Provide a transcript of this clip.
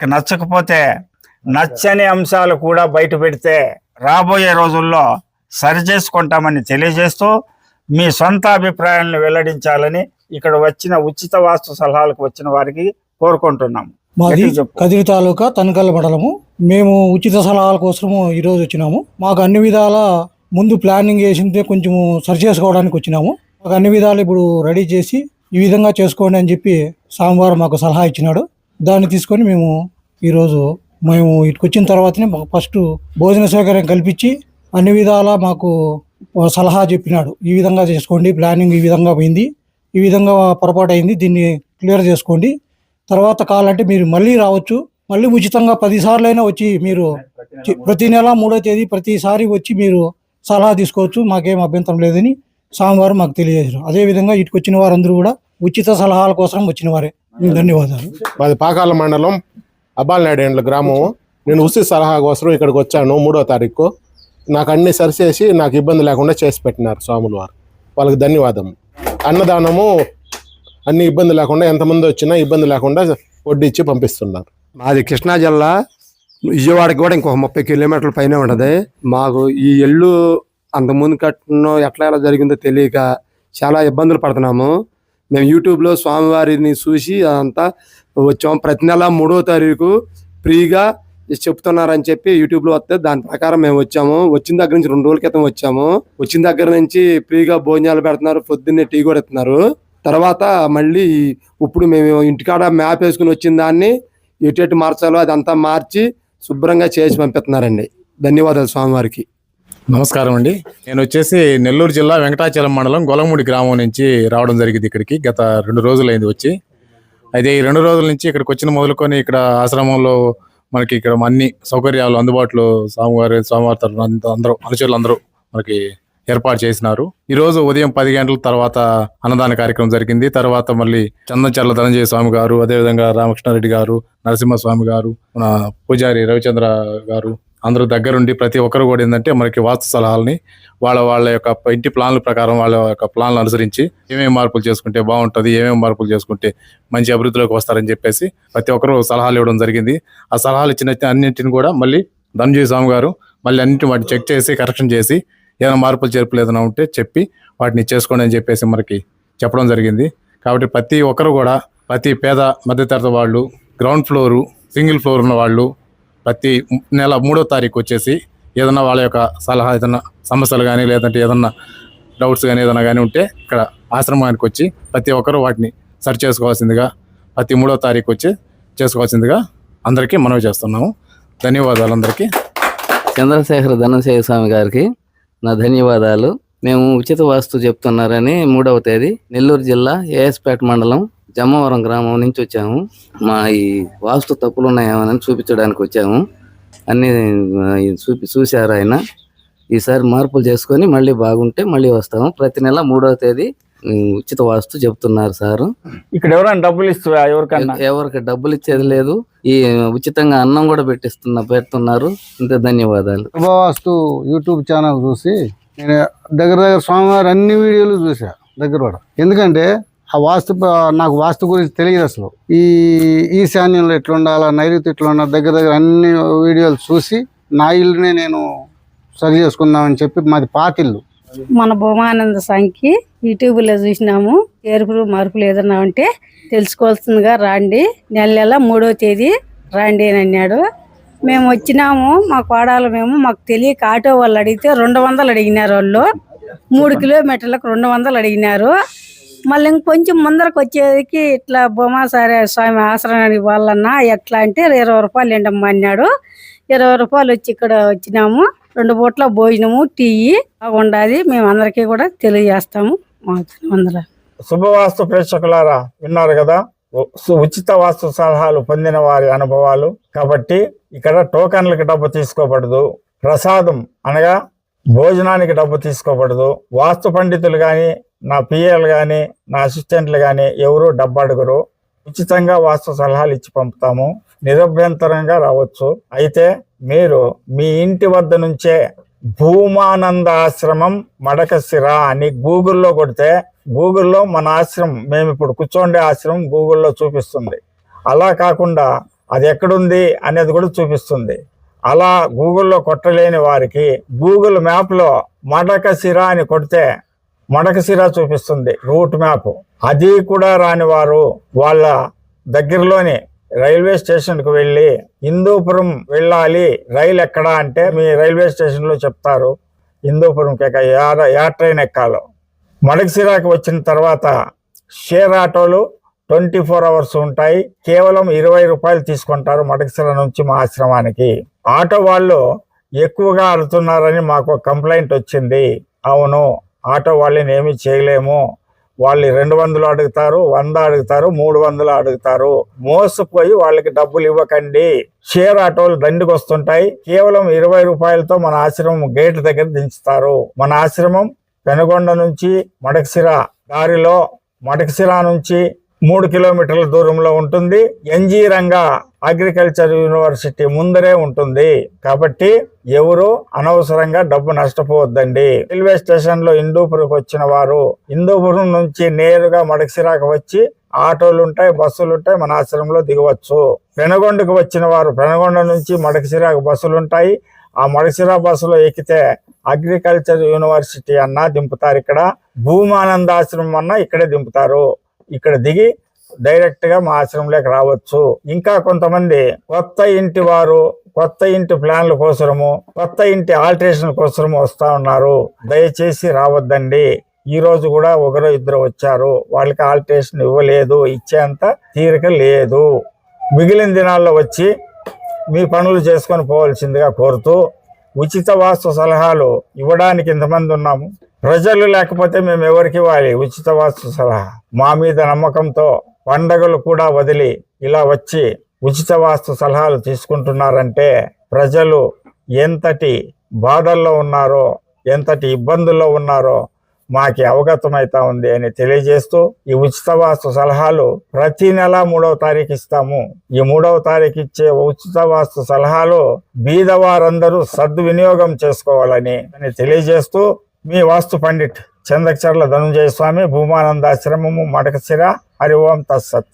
నచ్చకపోతే నచ్చని అంశాలు కూడా బయట పెడితే రాబోయే రోజుల్లో సరి చేసుకుంటామని తెలియజేస్తూ మీ సొంత అభిప్రాయాలను వెల్లడించాలని ఇక్కడ వచ్చిన ఉచిత వాస్తు సలహాలకు వచ్చిన వారికి కోరుకుంటున్నాం మాది. కదిరి తాలూకా తనకల్ మండలము. మేము ఉచిత సలహాల కోసము ఈరోజు వచ్చినాము. మాకు అన్ని విధాల ముందు ప్లానింగ్ చేసిందే కొంచెం సరి చేసుకోవడానికి వచ్చినాము. మాకు అన్ని విధాలు ఇప్పుడు రెడీ చేసి ఈ విధంగా చేసుకోండి అని చెప్పి సోమవారం మాకు సలహా ఇచ్చినాడు. దాన్ని తీసుకొని మేము ఈరోజు మేము ఇటుకొచ్చిన తర్వాతనే మాకు ఫస్ట్ భోజన సౌకర్యం కల్పించి అన్ని విధాలా మాకు సలహా చెప్పినాడు. ఈ విధంగా చేసుకోండి ప్లానింగ్ ఈ విధంగా పోయింది ఈ విధంగా పొరపాటు అయింది దీన్ని క్లియర్ చేసుకోండి. తర్వాత కావాలంటే మీరు మళ్ళీ రావచ్చు. మళ్ళీ ఉచితంగా పదిసార్లు అయినా వచ్చి మీరు ప్రతి నెల మూడో తేదీ ప్రతిసారి వచ్చి మీరు సలహా తీసుకోవచ్చు. మాకేం అభ్యంతరం లేదని సోమవారం మాకు తెలియజేశారు. అదేవిధంగా ఇటుకొచ్చిన వారందరూ కూడా ఉచిత సలహాల కోసం వచ్చిన వారే. ధన్యవాదాలు. మాది పాకాల మండలం అబ్బాలనాయుడు గ్రామం. నేను ఉసి సలహా కోసం ఇక్కడికి వచ్చాను మూడో తారీఖు. నాకు అన్ని సరిచేసి నాకు ఇబ్బంది లేకుండా చేసి పెట్టినారు స్వాములు వారు వాళ్ళకి ధన్యవాదం అన్నదానము అన్ని ఇబ్బంది లేకుండా ఎంతమంది వచ్చినా ఇబ్బంది లేకుండా వడ్డిచ్చి పంపిస్తున్నారు. మాది కృష్ణా జిల్లా. విజయవాడకి కూడా ఇంకొక ముప్పై కిలోమీటర్ల పైన ఉంటుంది. మాకు ఈ ఇల్లు అంతకుముందు కట్టడం ఎట్లా ఎలా జరిగిందో తెలియక చాలా ఇబ్బందులు పడుతున్నాము. మేము యూట్యూబ్లో స్వామివారిని చూసి అదంతా వచ్చాము ప్రతి నెల మూడో తారీఖు ఫ్రీగా చెప్తున్నారని చెప్పి యూట్యూబ్లో వస్తే దాని ప్రకారం మేము వచ్చాము. వచ్చిన దగ్గర నుంచి రెండు రోజుల క్రితం వచ్చాము. వచ్చిన దగ్గర నుంచి ఫ్రీగా భోజనాలు పెడుతున్నారు పొద్దున్నే టీ కూడా ఇస్తున్నారు. తర్వాత మళ్ళీ ఇప్పుడు మేము ఇంటికాడ మ్యాప్ వేసుకుని వచ్చిన దాన్ని ఎటు ఎటు మార్చాలో అదంతా మార్చి శుభ్రంగా చేసి పంపిస్తున్నారండి. ధన్యవాదాలు స్వామివారికి. నమస్కారం అండి. నేను వచ్చేసి నెల్లూరు జిల్లా వెంకటాచలం మండలం గొలముడి గ్రామం నుంచి రావడం జరిగింది ఇక్కడికి. గత రెండు రోజులైంది వచ్చి. అయితే ఈ రెండు రోజుల నుంచి ఇక్కడికి వచ్చిన మొదలుకొని ఇక్కడ ఆశ్రమంలో మనకి ఇక్కడ అన్ని సౌకర్యాలు అందుబాటులో స్వామివారి స్వామివారి అందరూ అనుచరులు అందరూ మనకి ఏర్పాటు చేసినారు. ఈరోజు ఉదయం పది గంటల తర్వాత అన్నదాన కార్యక్రమం జరిగింది. తర్వాత మళ్ళీ చందంచర్ల ధనంజయ స్వామి గారు అదేవిధంగా రామకృష్ణారెడ్డి గారు నరసింహస్వామి గారు మన పూజారి రవిచంద్ర గారు అందరూ దగ్గరుండి ప్రతి ఒక్కరు కూడా ఏంటంటే మనకి వాస్తు సలహాలని వాళ్ళ వాళ్ళ యొక్క ఇంటి ప్లాన్ల ప్రకారం వాళ్ళ యొక్క ప్లాన్లు అనుసరించి ఏమేమి మార్పులు చేసుకుంటే బాగుంటుంది ఏమేమి మార్పులు చేసుకుంటే మంచి అభివృద్ధిలోకి వస్తారని చెప్పేసి ప్రతి ఒక్కరు సలహాలు ఇవ్వడం జరిగింది. ఆ సలహాలు ఇచ్చిన అన్నింటిని కూడా మళ్ళీ ధనంజయ స్వామి గారు మళ్ళీ అన్నింటిని వాటిని చెక్ చేసి కరెక్షన్ చేసి ఏదైనా మార్పులు చేర్పులు ఏదైనా ఉంటే చెప్పి వాటిని చేసుకోండి అని చెప్పేసి మనకి చెప్పడం జరిగింది. కాబట్టి ప్రతి ఒక్కరు కూడా ప్రతి పేద మధ్యతరగతి వాళ్ళు గ్రౌండ్ ఫ్లోరు సింగిల్ ఫ్లోర్ ఉన్న వాళ్ళు ప్రతి నెల మూడో తారీఖు వచ్చేసి ఏదైనా వాళ్ళ యొక్క సలహా ఏదైనా సమస్యలు కానీ లేదంటే ఏదన్నా డౌట్స్ కానీ ఏదైనా కానీ ఉంటే ఇక్కడ ఆశ్రమానికి వచ్చి ప్రతి ఒక్కరూ వాటిని సరి చేసుకోవాల్సిందిగా ప్రతి మూడో తారీఖు వచ్చి చేసుకోవాల్సిందిగా అందరికీ మనవి చేస్తున్నాము. ధన్యవాదాలు అందరికీ. చంద్రశేఖర ధనశేఖర స్వామి గారికి నా ధన్యవాదాలు. మేము ఉచిత వాస్తు చెప్తున్నారని మూడవ తేదీ నెల్లూరు జిల్లా ఏఎస్పేట మండలం జమ్మవరం గ్రామం నుంచి వచ్చాము. మా ఈ వాస్తు తప్పులు ఉన్నాయేమని చూపించడానికి వచ్చాము. అన్ని చూపి చూశారు ఆయన. ఈసారి మార్పులు చేసుకొని మళ్ళీ బాగుంటే మళ్ళీ వస్తాము. ప్రతి నెల మూడవ తేదీ ఉచిత వాస్తు చెప్తున్నారు సారు. ఇక్కడ ఎవరైనా డబ్బులు ఇస్తున్నా ఎవరికన్నా? ఎవ- ఎవరికి డబ్బులు ఇచ్చేది లేదు. ఈ ఉచితంగా అన్నం కూడా పెట్టిస్తున్న పెడుతున్నారు. ఇంత ధన్యవాదాలు. శుభవాస్తు యూట్యూబ్ ఛానల్ చూసి నేను దగ్గర దగ్గర స్వామివారి అన్ని వీడియోలు చూసా దగ్గర కూడా ఎందుకంటే ఆ వాస్తు నాకు వాస్తు గురించి తెలియదు అసలు. ఈ ఈశాన్యంలో ఎట్లుండాలా నైరుతి ఎట్లుండాలి దగ్గర దగ్గర అన్ని వీడియోలు చూసి నా ఇల్లునే నేను సరి చేసుకుందామని చెప్పి మాది పాతిల్లు మన భూమానంద సంఖ్య యూట్యూబ్లో చూసినాము. చేర్పులు మార్పులు ఏదన్నా ఉంటే తెలుసుకోవాల్సిందిగా రాండి. నెల నెల మూడో తేదీ రాండి అని అన్నాడు. మేము వచ్చినాము మా కోడాలు మేము. మాకు తెలియక ఆటో వాళ్ళు అడిగితే రెండు వందలు అడిగినారు వాళ్ళు. మూడు కిలోమీటర్లకు రెండు వందలు అడిగినారు. మళ్ళీ ఇంకొంచెం ముందరకు వచ్చేదికి ఇట్లా బొమ్మ సరే స్వామి ఆశ్రమానికి వాళ్ళన్నా ఎట్లా అంటే ఇరవై రూపాయలు ఎండమ్మా అన్నాడు. ఇరవై రూపాయలు వచ్చి ఇక్కడ వచ్చినాము. రెండు పూట్ల భోజనము టీ బాగుండాది మేము అందరికీ కూడా తెలియజేస్తాము. అందరూ. శుభవాస్తు ప్రేక్షకులారా విన్నారు కదా? సు- ఉచిత వాస్తు సలహాలు పొందిన వారి అనుభవాలు. కాబట్టి ఇక్కడ టోకన్లకు డబ్బు తీసుకోబడదు. ప్రసాదం అనగా భోజనానికి డబ్బు తీసుకోబడదు. వాస్తు పండితులు కానీ నా పిఏలు కానీ నా అసిస్టెంట్లు కానీ ఎవరు డబ్బు ఉచితంగా వాస్తు సలహాలు ఇచ్చి పంపుతాము. నిరభ్యంతరంగా రావచ్చు. అయితే మీరు మీ ఇంటి వద్ద నుంచే భూమానంద ఆశ్రమం మడకశిర అని గూగుల్లో కొడితే గూగుల్లో మన ఆశ్రమం మేము ఇప్పుడు కూర్చోండే ఆశ్రమం గూగుల్లో చూపిస్తుంది. అలా కాకుండా అది ఎక్కడుంది అనేది కూడా చూపిస్తుంది. అలా గూగుల్లో కొట్టలేని వారికి గూగుల్ మ్యాప్లో మడకశిర అని కొడితే మడకశిర చూపిస్తుంది రూట్ మ్యాప్ అది కూడా రాని వారు వాళ్ళ దగ్గరలోని రైల్వే స్టేషన్కు వెళ్ళి హిందూపురం వెళ్ళాలి. రైలు ఎక్కడా అంటే మీ రైల్వే స్టేషన్లో చెప్తారు హిందూపురంకి ఎక్క యా ట్రైన్ ఎక్కాలో. మడకశిరాకి వచ్చిన తర్వాత షేర్ ఆటోలు ట్వంటీ ఫోర్ అవర్స్ ఉంటాయి. కేవలం ఇరవై రూపాయలు తీసుకుంటారు మడకశిర నుంచి మా ఆశ్రమానికి. ఆటో వాళ్ళు ఎక్కువగా అడుగుతున్నారని మాకు కంప్లైంట్ వచ్చింది. అవును ఆటో వాళ్ళని ఏమీ చేయలేము. వాళ్ళు రెండు వందలు అడుగుతారు వంద అడుగుతారు మూడు వందలు అడుగుతారు. మోసపోయి వాళ్ళకి డబ్బులు ఇవ్వకండి. షేర్ ఆటోలు దండికి వస్తుంటాయి. కేవలం ఇరవై రూపాయలతో మన ఆశ్రమం గేట్ దగ్గర దించుతారు. మన ఆశ్రమం పెనుగొండ నుంచి మడకసిర దారిలో మడకసిర నుంచి మూడు కిలోమీటర్ల దూరంలో ఉంటుంది. ఎన్జీ రంగా అగ్రికల్చర్ యూనివర్సిటీ ముందరే ఉంటుంది. కాబట్టి ఎవరు అనవసరంగా డబ్బు నష్టపోవద్దండి. రైల్వే స్టేషన్లో హిందూపురంకి వచ్చిన వారు హిందూపురం నుంచి నేరుగా మడకసిరాకు వచ్చి ఆటోలు ఉంటాయి బస్సులు ఉంటాయి మన ఆశ్రమంలో దిగవచ్చు. పెనగొండకు వచ్చిన వారు పెనగొండ నుంచి మడకసిరాకు బస్సులు ఉంటాయి. ఆ మడకసిరా బస్సులో ఎక్కితే అగ్రికల్చర్ యూనివర్సిటీ అన్నా దింపుతారు ఇక్కడ. భూమానంద ఆశ్రమం అన్నా ఇక్కడే దింపుతారు. ఇక్కడ దిగి డైరెక్ట్గా మా ఆశ్రమంలోకి రావచ్చు. ఇంకా కొంతమంది కొత్త ఇంటి వారు కొత్త ఇంటి ప్లాన్ల కోసము కొత్త ఇంటి ఆల్టరేషన్ల కోసము వస్తూ ఉన్నారు. దయచేసి రావద్దండి. ఈ రోజు కూడా ఒకరు ఇద్దరు వచ్చారు. వాళ్ళకి ఆల్టరేషన్ ఇవ్వలేదు. ఇచ్చేంత తీరిక లేదు. మిగిలిన దినాల్లో వచ్చి మీ పనులు చేసుకొని పోవాల్సిందిగా కోరుతూ ఉచిత వాస్తు సలహాలు ఇవ్వడానికి ఇంతమంది ఉన్నాము. ప్రజలు లేకపోతే మేము ఎవరికి ఇవ్వాలి? ఉచిత వాస్తు సలహా. మా మీద నమ్మకంతో పండగలు కూడా వదిలి ఇలా వచ్చి ఉచిత వాస్తు సలహాలు తీసుకుంటున్నారంటే ప్రజలు ఎంతటి బాధల్లో ఉన్నారో ఎంతటి ఇబ్బందుల్లో ఉన్నారో మాకి అవగతమైతా ఉంది అని తెలియజేస్తూ ఈ ఉచిత వాస్తు సలహాలు ప్రతి నెల మూడవ తారీఖు ఇస్తాము. ఈ మూడవ తారీఖు ఇచ్చే ఉచిత వాస్తు సలహాలు బీదవారందరూ సద్వినియోగం చేసుకోవాలని అని తెలియజేస్తూ మీ వాస్తు పండిట్ చందకచర్ల ధనుంజయ స్వామి భూమానందాశ్రమము మడకశిర హరి ఓం తత్సత్.